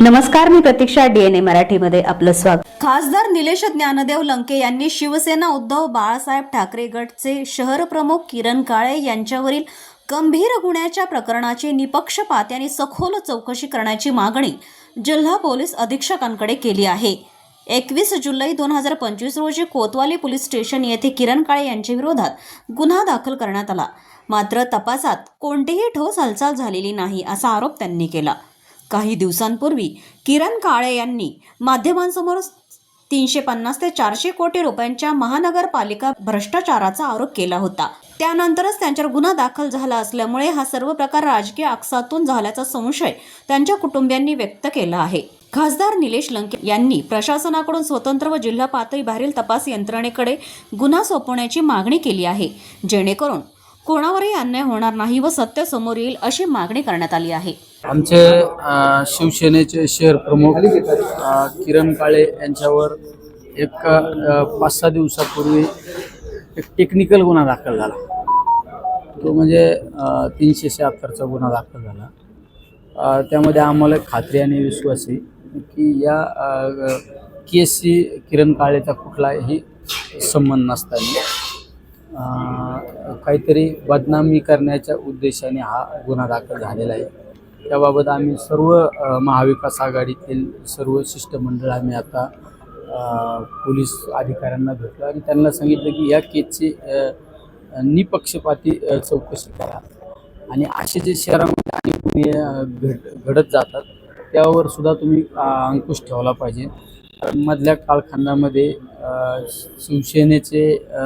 नमस्कार मी प्रतीक्षा डीएनए मराठीमध्ये आपलं स्वागत. खासदार निलेश ज्ञानदेव लंके यांनी शिवसेना उद्धव बाळासाहेब ठाकरे गटचे शहर प्रमुख किरण काळे यांच्यावरील गंभीर गुन्ह्याच्या प्रकरणाची निपक्षपात आणि सखोल चौकशी करण्याची मागणी जिल्हा पोलीस अधीक्षकांकडे केली आहे. एकवीस जुलै दोन हजार पंचवीस रोजी कोतवाली पोलीस स्टेशन येथे किरण काळे यांच्या विरोधात गुन्हा दाखल करण्यात आला. मात्र तपासात कोणतीही ठोस हालचाल झालेली नाही असा आरोप त्यांनी केला. काही दिवसांपूर्वी किरण काळे यांनी माध्यमांसमोर तीनशे पन्नास ते चारशे कोटी रुपयांच्या महानगरपालिका भ्रष्टाचाराचा आरोप केला होता. त्यानंतरच त्यांच्यावर गुन्हा दाखल झाला असल्यामुळे हा सर्व प्रकार राजकीय आकसातून झाल्याचा संशय त्यांच्या कुटुंबियांनी व्यक्त केला आहे. खासदार निलेश लंके यांनी प्रशासनाकडून स्वतंत्र व जिल्हा पातळीबाहेरील तपास यंत्रणेकडे गुन्हा सोपवण्याची मागणी केली आहे. जेणेकरून कोणावरही अन्याय होणार नाही व सत्य समोर येईल अशी मागणी करण्यात आली आहे. आमचे शिवसेनेचे शहर प्रमुख किरण काळे यांच्यावर एक पाच सहा दिवसापूर्वी एक टेक्निकल गुन्हा दाखल झाला. तो म्हणजे तीनशे शहात्तरचा गुन्हा दाखल झाला. त्यामध्ये आम्हाला एक खात्री आणि विश्वास आहे की या केसशी किरण काळेचा कुठलाही संबंध नसताना काहीतरी बदनामी करण्याच्या उद्देशाने हा गुन्हा दाखल झालेला आहे. त्याबाबत आम्ही सर्व महाविकास आघाडीतील सर्व शिष्टमंडळ आम्ही आता पोलीस अधिकाऱ्यांना भेटलो आणि त्यांना सांगितलं की या केसची निपक्षपाती चौकशी करा. आणि असे जे शहरामध्ये अनेक गुन्हे घड घडत जातात त्यावर सुद्धा तुम्ही अंकुश ठेवला पाहिजे. मधल्या कालखंडामध्ये शिवसेनेचे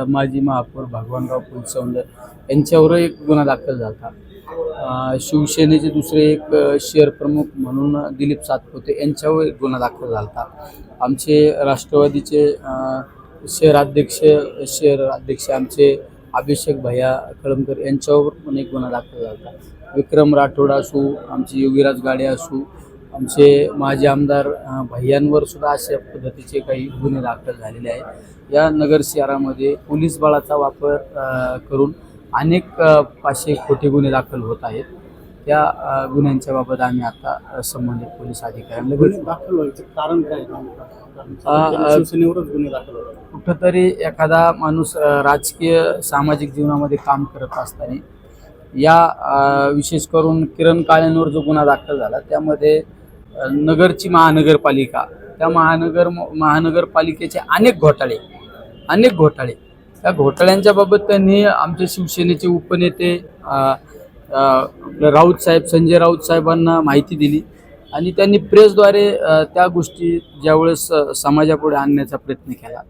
माजी महापौर भगवानराव फुलसौंदर यांच्यावर एक गुन्हा दाखल झाला. शिवसेनेचे दुसरे एक अ, शहर प्रमुख म्हणून दिलीप सातपुते यांच्यावर एक गुन्हा दाखल झाला. आमचे राष्ट्रवादीचे शहराध्यक्ष शहर अध्यक्ष आमचे अभिषेक भैया कळमकर यांच्यावर पण एक गुन्हा दाखल झाला. विक्रम राठोड असू आमचे योगीराज गाडे असू आमचे माजी आमदार भैयांवर सुद्धा अशा पद्धतीचे काही गुन्हे दाखल झालेले आहेत. या नगर शहरामध्ये पोलीस बळाचा वापर करून अनेक पाचशे खोटे गुन्हे दाखल होत आहेत. त्या गुन्ह्यांच्या बाबत आम्ही आता संबंधित पोलीस अधिकाऱ्यांना दाखल व्हायचं कारण काय? कुठंतरी एखादा माणूस राजकीय सामाजिक जीवनामध्ये काम करत असताना या विशेष करून किरण काळेंवर जो गुन्हा दाखल झाला त्यामध्ये नगरची महानगरपालिका. त्या महानगर महानगरपालिकेचे अनेक घोटाळे अनेक घोटाळे. त्या घोटाळ्यांच्या बाबत त्यांनी आमचे शिवसेनेचे उपनेते राऊत साहेब संजय राऊत साहेबांना माहिती दिली आणि त्यांनी प्रेसद्वारे त्या गोष्टी ज्यावेळेस समाजापुढे आणण्याचा प्रयत्न केला.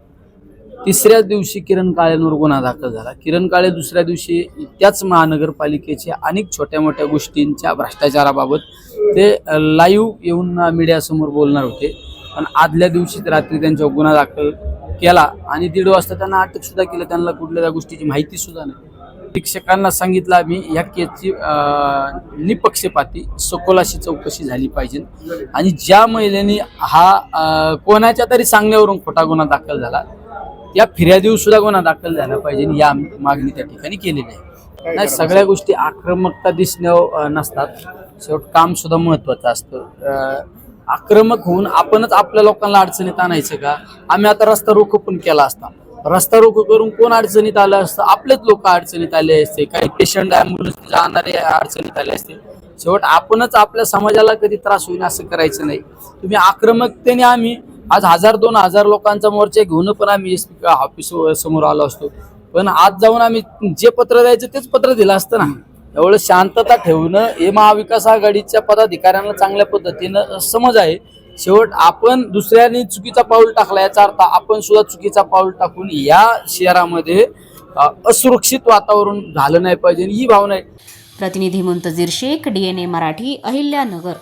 तिसऱ्याच दिवशी किरण काळेंवर गुन्हा दाखल झाला. किरण काळे दुसऱ्या दिवशी त्याच महानगरपालिकेच्या अनेक छोट्या मोठ्या गोष्टींच्या भ्रष्टाचाराबाबत ते लाईव्ह येऊन मीडियासमोर बोलणार होते. पण आदल्या दिवशीच रात्री त्यांच्यावर गुन्हा दाखल केला आणि दीड वाजता त्यांना अटक सुद्धा केलं. त्यांना कुठल्या त्या गोष्टीची माहिती सुद्धा नाही. शिक्षकांना सांगितलं आम्ही या केसची निपक्षपाती सखोलाशी चौकशी झाली पाहिजे. आणि ज्या महिलेने हा कोणाच्या तरी सांगण्यावरून खोटा गुन्हा दाखल झाला त्या फिर्यादीवर सुद्धा गुन्हा दाखल झाला पाहिजे या मागणी त्या ठिकाणी केलेली आहे. नाही सगळ्या गोष्टी आक्रमकता अ, नसतात. शेवट काम सुद्धा महत्वाचं असतं. आक्रमक होऊन आपणच आपल्या लोकांना अडचणीत आणायचं का? आम्ही आता रस्ता रोको पण केला असता. रस्ता रोको करून कोण अडचणीत आलं असतं? आपलेच लोक अडचणीत आले असते. काही पेशंट ॲम्ब्युलन्स जाणारे अडचणीत आले असते. शेवट आपणच आपल्या समाजाला कधी त्रास होईल असं करायचं नाही. तुम्ही आक्रमकतेने आम्ही आज हजार दोन हजार लोकांचा मोर्चा घेऊन पण आम्ही ऑफिस समोर आलो असतो. पण आज जाऊन आम्ही जे पत्र द्यायचं तेच पत्र दिलं असतं ना. एवढं शांतता ठेवणं हे महाविकास आघाडीच्या पदाधिकाऱ्यांना चांगल्या पद्धतीनं समज आहे. शेवट आपण दुसऱ्यांनी चुकीचा पाऊल टाकला याचा अर्थ आपण सुद्धा चुकीचा पाऊल टाकून या शहरामध्ये असुरक्षित वातावरण झालं नाही पाहिजे ही भावना आहे. प्रतिनिधी मुंतजीर शेख डीएनए मराठी अहिल्यानगर.